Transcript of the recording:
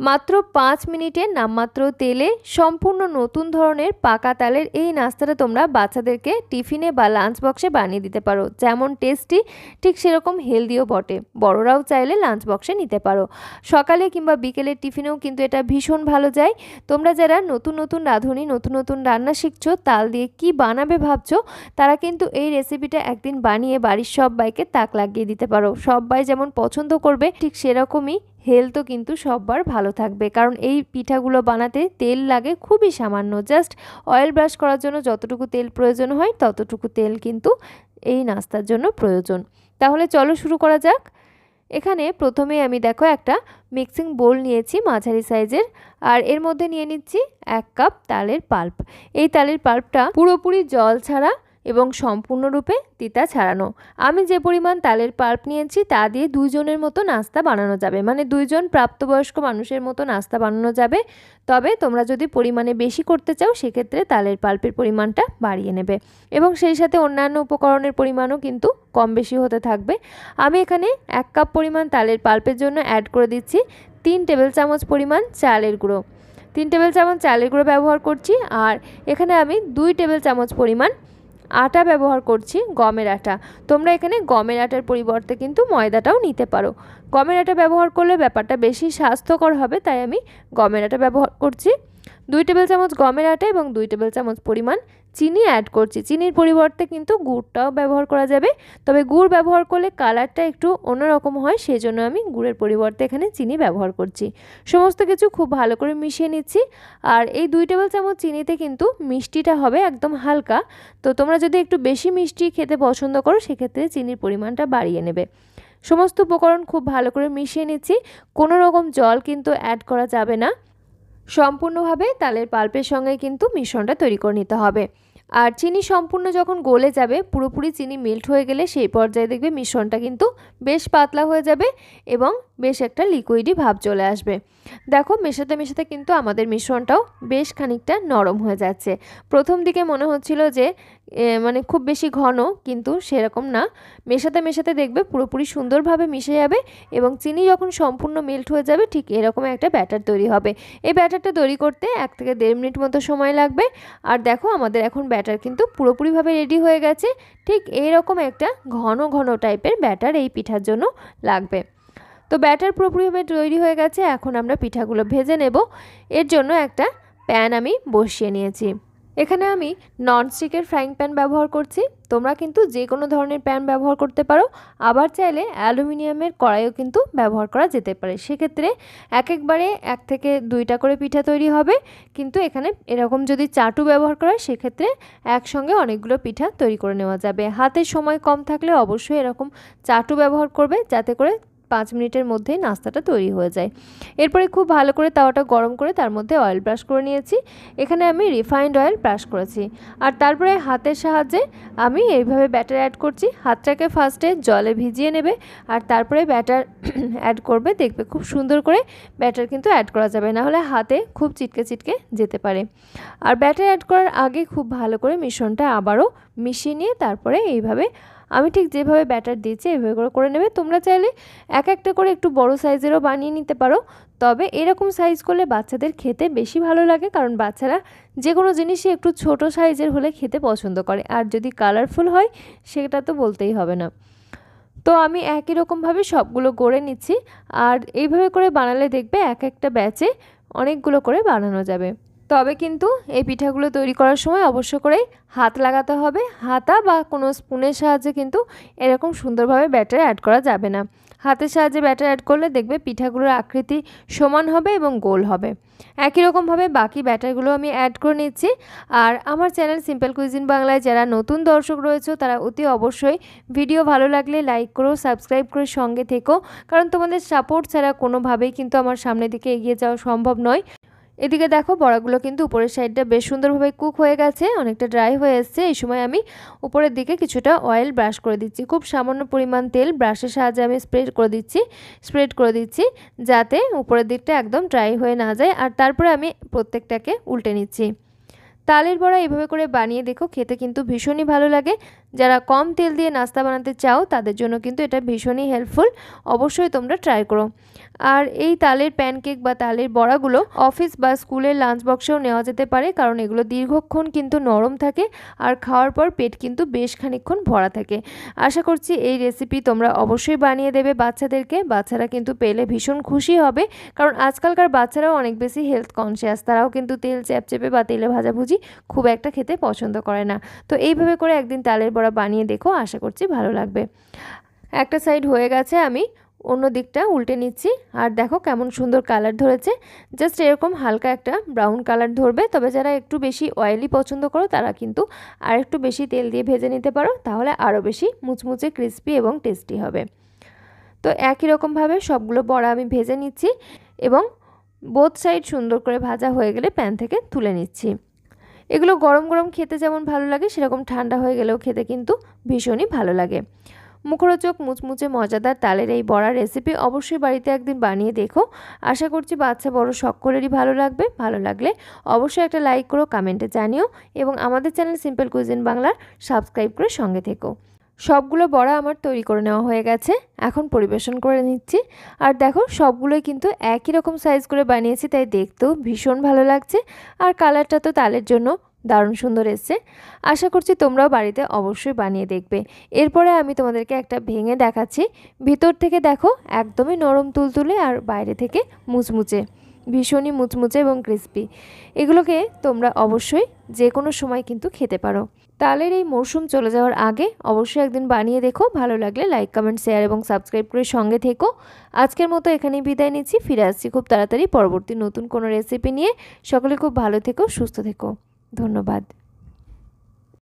মাত্র পাঁচ মিনিটে নামমাত্র তেলে সম্পূর্ণ নতুন ধরনের পাকা তালের এই নাস্তাটা তোমরা বাচ্চাদেরকে টিফিনে বা লাঞ্চ বক্সে বানিয়ে দিতে পারো। যেমন টেস্টি ঠিক সেরকম হেলদিও বটে। বড়রাও চাইলে লাঞ্চ বক্সে নিতে পারো। সকালে কিংবা বিকেলের টিফিনেও কিন্তু এটা ভীষণ ভালো যায়। তোমরা যারা নতুন নতুন রাঁধুনি, নতুন নতুন রান্না শিখছো, তাল দিয়ে কি বানাবে ভাবছ, তারা কিন্তু এই রেসিপিটা একদিন বানিয়ে বাড়ির সবাইকে তাক লাগিয়ে দিতে পারো। সবাই যেমন পছন্দ করবে, ঠিক সেরকমই হেলথও কিন্তু সববার ভালো থাকবে। কারণ এই পিঠাগুলো বানাতে তেল লাগে খুবই সামান্য। জাস্ট অয়েল ব্রাশ করার জন্য যতটুকু তেল প্রয়োজন হয়, ততটুকু তেল কিন্তু এই নাস্তার জন্য প্রয়োজন। তাহলে চলো শুরু করা যাক। এখানে প্রথমে আমি দেখো একটা মিক্সিং বোল নিয়েছি মাঝারি সাইজের। আর এর মধ্যে নিয়ে নিচ্ছি এক কাপ তালের পাল্প। এই তালের পাল্পটা পুরোপুরি জল ছাড়া এবং সম্পূর্ণরূপে তিতা ছাড়ানো। আমি যে পরিমাণ তালের পাল্প নিয়েছি, তা দিয়ে দুইজনের মতো নাস্তা বানানো যাবে। মানে দুইজন প্রাপ্তবয়স্ক মানুষের মতো নাস্তা বানানো যাবে। তবে তোমরা যদি পরিমাণে বেশি করতে চাও, সেক্ষেত্রে তালের পাল্পের পরিমাণটা বাড়িয়ে নেবে। এবং সেই সাথে অন্যান্য উপকরণের পরিমাণও কিন্তু কম বেশি হতে থাকবে। আমি এখানে এক কাপ পরিমাণ তালের পাল্পের জন্য অ্যাড করে দিচ্ছি তিন টেবিল চামচ পরিমাণ চালের গুঁড়ো। তিন টেবিল চামচ চালের গুঁড়ো ব্যবহার করছি। আর এখানে আমি দুই টেবিল চামচ পরিমাণ আটা ব্যবহার করছি, গমের আটা। তোমরা এখানে গমের আটার পরিবর্তে কিন্তু ময়দাটাও নিতে পারো। গমের আটা ব্যবহার করলে ব্যাপারটা বেশি স্বাস্থ্যকর হবে, তাই আমি গমের আটা ব্যবহার করছি। দুই টেবিল চামচ গমের আটা এবং দুই টেবিল চামচ পরিমাণ চিনি অ্যাড করছি। চিনির পরিবর্তে কিন্তু গুড়টাও ব্যবহার করা যাবে। তবে গুড় ব্যবহার করলে কালারটা একটু অন্যরকম হয় সেই জন্য আমি গুড়ের পরিবর্তে এখানে চিনি ব্যবহার করছি। সমস্ত কিছু খুব ভালো করে মিশিয়ে নিচ্ছি। আর এই দুই টেবিল চামচ চিনিতে কিন্তু মিষ্টিটা হবে একদম হালকা। তো তোমরা যদি একটু বেশি মিষ্টি খেতে পছন্দ করো, সেক্ষেত্রে চিনির পরিমাণটা বাড়িয়ে নেবে। সমস্ত উপকরণ খুব ভালো করে মিশিয়ে নিচ্ছি। কোনো রকম জল কিন্তু অ্যাড করা যাবে না। সম্পূর্ণভাবে তালের পাল্পের সঙ্গে কিন্তু মিশ্রণটা তৈরি করে নিতে হবে। আর চিনি সম্পূর্ণ যখন গলে যাবে, পুরোপুরি চিনি মেল্ট হয়ে গেলে সেই পর্যায়ে দেখবে মিশ্রণটা কিন্তু বেশ পাতলা হয়ে যাবে এবং বেশ একটা লিকুইডই ভাব চলে আসবে। দেখো, মেশাতে মেশাতে কিন্তু আমাদের মিশ্রণটাও বেশ খানিকটা নরম হয়ে যাচ্ছে। প্রথম দিকে মনে হচ্ছিল যে মানে খুব বেশি ঘন, কিন্তু সেরকম না। মেশাতে মেশাতে দেখবে পুরোপুরি সুন্দরভাবে মিশে যাবে এবং চিনি যখন সম্পূর্ণ মেল্ট হয়ে যাবে, ঠিক এরকম একটা ব্যাটার তৈরি হবে। এই ব্যাটারটা তৈরি করতে এক থেকে দেড় মিনিট মতো সময় লাগবে। আর দেখো, আমাদের এখন ব্যাটার কিন্তু পুরোপুরিভাবে রেডি হয়ে গেছে। ঠিক এইরকম একটা ঘন ঘন টাইপের ব্যাটার এই পিঠার জন্য লাগবে। তো ব্যাটার পুরোপুরিভাবে তৈরি হয়ে গেছে, এখন আমরা পিঠাগুলো ভেজে নেব। এর জন্য একটা প্যান আমি বসিয়ে নিয়েছি। এখানে আমি ননস্টিকের ফ্রাইং প্যান ব্যবহার করছি। তোমরা কিন্তু যে কোনো ধরনের প্যান ব্যবহার করতে পারো। আবার চাইলে অ্যালুমিনিয়ামের কড়াইও কিন্তু ব্যবহার করা যেতে পারে। সেক্ষেত্রে এক একবারে এক থেকে দুইটা করে পিঠা তৈরি হবে। কিন্তু এখানে এরকম যদি চাটু ব্যবহার করা হয়, সেক্ষেত্রে একসঙ্গে অনেকগুলো পিঠা তৈরি করে নেওয়া যাবে। হাতের সময় কম থাকলে অবশ্যই এরকম চাটু ব্যবহার করবে, যাতে করে পাঁচ মিনিটের মধ্যেই নাস্তাটা তৈরি হয়ে যায়। এরপরে খুব ভালো করে তাওয়াটা গরম করে তার মধ্যে অয়েল ব্রাশ করে নিয়েছি। এখানে আমি রিফাইন্ড অয়েল ব্রাশ করেছি। আর তারপরে হাতের সাহায্যে আমি এইভাবে ব্যাটার অ্যাড করছি। হাতটাকে ফার্স্টে জলে ভিজিয়ে নেবে আর তারপরে ব্যাটার অ্যাড করবে। দেখবে খুব সুন্দর করে ব্যাটার কিন্তু অ্যাড করা যাবে। না হলে হাতে খুব চিটকে চিটকে যেতে পারে। আর ব্যাটার অ্যাড করার আগে খুব ভালো করে মিশ্রণটা আবারও মিশিয়ে নিয়ে তারপরে এইভাবে আমি ঠিক যেভাবে ব্যাটার দিয়েছি, এভাবে করে করে নেবে। তোমরা চাইলে এক একটা করে একটু বড় সাইজেরও বানিয়ে নিতে পারো। তবে এরকম সাইজ করলে বাচ্চাদের খেতে বেশি ভালো লাগে, কারণ বাচ্চারা যে কোনো জিনিসই একটু ছোট সাইজের হলে খেতে পছন্দ করে। আর যদি কালারফুল হয়, সেটা তো বলতেই হবে না। তো আমি একই রকমভাবে সবগুলো গড়ে নিচ্ছি। আর এইভাবে করে বানালে দেখবে এক একটা ব্যাচে অনেকগুলো করে বানানো যাবে। তবে কিন্তু এই পিঠাগুলো তৈরি করার সময় অবশ্য করেই হাত লাগাতে হবে। হাতা বা কোনো স্পুনের সাহায্যে কিন্তু এরকম সুন্দরভাবে ব্যাটার অ্যাড করা যাবে না। হাতের সাহায্যে ব্যাটার অ্যাড করলে দেখবে পিঠাগুলোর আকৃতি সমান হবে এবং গোল হবে। একই রকমভাবে বাকি ব্যাটারগুলো আমি অ্যাড করে নিচ্ছি। আর আমার চ্যানেল সিম্পল কুইজিন বাংলায় যারা নতুন দর্শক রয়েছে, তারা অতি অবশ্যই ভিডিও ভালো লাগলে লাইক করো সাবস্ক্রাইব করে সঙ্গে থেকো। কারণ তোমাদের সাপোর্ট ছাড়া কোনোভাবেই কিন্তু আমার সামনের দিকে এগিয়ে যাওয়া সম্ভব নয়। এদিকে দেখো বড়াগুলো কিন্তু উপরের সাইডটা বেশ সুন্দরভাবে কুক হয়ে গেছে, অনেকটা ড্রাই হয়ে এসছে। এই সময় আমি উপরের দিকে কিছুটা অয়েল ব্রাশ করে দিচ্ছি। খুব সামান্য পরিমাণ তেল ব্রাশের সাহায্যে আমি স্প্রেড করে দিচ্ছি স্প্রেড করে দিচ্ছি যাতে উপরের দিকটা একদম ড্রাই হয়ে না যায়। আর তারপরে আমি প্রত্যেকটাকে উল্টে নিচ্ছি। তালের বড়া এভাবে করে বানিয়ে দেখো, খেতে কিন্তু ভীষণই ভালো লাগে। যারা কম তেল দিয়ে নাস্তা বানাতে চাও, তাদের জন্য কিন্তু এটা ভীষণই হেল্পফুল অবশ্যই তোমরা ট্রাই করো। আর এই তালের প্যানকেক বা তালের বড়াগুলো অফিস বা স্কুলের লাঞ্চ বক্সেও নেওয়া যেতে পারে, কারণ এগুলো দীর্ঘক্ষণ কিন্তু নরম থাকে আর খাওয়ার পর পেট কিন্তু বেশ খানিকক্ষণ ভরা থাকে। আশা করছি এই রেসিপি তোমরা অবশ্যই বানিয়ে দেবে বাচ্চাদেরকে। বাচ্চারা কিন্তু পেলে ভীষণ খুশি হবে, কারণ আজকালকার বাচ্চারাও অনেক বেশি হেলথ কনসিয়াস তারাও কিন্তু তেল চ্যাপচেপে বা তেলে ভাজাভুজি খুব একটা খেতে পছন্দ করে না। তো এইভাবে করে একদিন তালের বড়া বানিয়ে দেখো, আশা করছি ভালো লাগবে। একটা সাইড হয়ে গেছে আমি, অন্য দিকটা উল্টে নিচ্ছি। আর দেখো কেমন সুন্দর কালার ধরেছে। জাস্ট এরকম হালকা একটা ব্রাউন কালার ধরবে। তবে যারা একটু বেশি অয়েলি পছন্দ করো, তারা কিন্তু আর একটু বেশি তেল দিয়ে ভেজে নিতে পারো। তাহলে আরও বেশি মুচমুচে ক্রিস্পি এবং টেস্টি হবে। তো একই রকমভাবে সবগুলো বড়া আমি ভেজে নিচ্ছি এবং বোথ সাইড সুন্দর করে ভাজা হয়ে গেলে প্যান থেকে তুলে নিচ্ছি। এগুলো গরম গরম খেতে যেমন ভালো লাগে, সেরকম ঠান্ডা হয়ে গেলেও খেতে কিন্তু ভীষণই ভালো লাগে। মুখরোচক, মুচমুচে, মজাদার তালের এই বড়া রেসিপি অবশ্যই বাড়িতে একদিন বানিয়ে দেখো। আশা করছি বাচ্চা বড় সকলেরই ভালো লাগবে। ভালো লাগলে অবশ্যই একটা লাইক করো কমেন্টে জানিও এবং আমাদের চ্যানেল সিম্পল কুইজিন বাংলার সাবস্ক্রাইব করে সঙ্গে থেকো। সবগুলো বড়া আমার তৈরি করে নেওয়া হয়ে গেছে। এখন পরিবেশন করে নিচ্ছি। আর দেখো, সবগুলোই কিন্তু একই রকম সাইজ করে বানিয়েছি, তাই দেখতেও ভীষণ ভালো লাগছে। আর কালারটা তো তালের জন্য দারুণ সুন্দর এসছে। আশা করছি তোমরাও বাড়িতে অবশ্যই বানিয়ে দেখবে। এরপরে আমি তোমাদেরকে একটা ভেঙে দেখাচ্ছি। ভিতর থেকে দেখো, একদমই নরম তুলতুলে আর বাইরে থেকে মুচমুচে, ভীষণই মুচমুচে এবং ক্রিস্পি এগুলোকে তোমরা অবশ্যই যে কোনো সময় কিন্তু খেতে পারো। তালের এই মরশুম চলে যাওয়ার আগে অবশ্যই একদিন বানিয়ে দেখো। ভালো লাগলে লাইক কমেন্ট শেয়ার এবং সাবস্ক্রাইব করে সঙ্গে থেকো। আজকের মতো এখানেই বিদায় নিচ্ছি। ফিরে আসছি খুব তাড়াতাড়ি পরবর্তী নতুন কোনো রেসিপি নিয়ে। সকলে খুব ভালো থেকো, সুস্থ থেকো। ধন্যবাদ।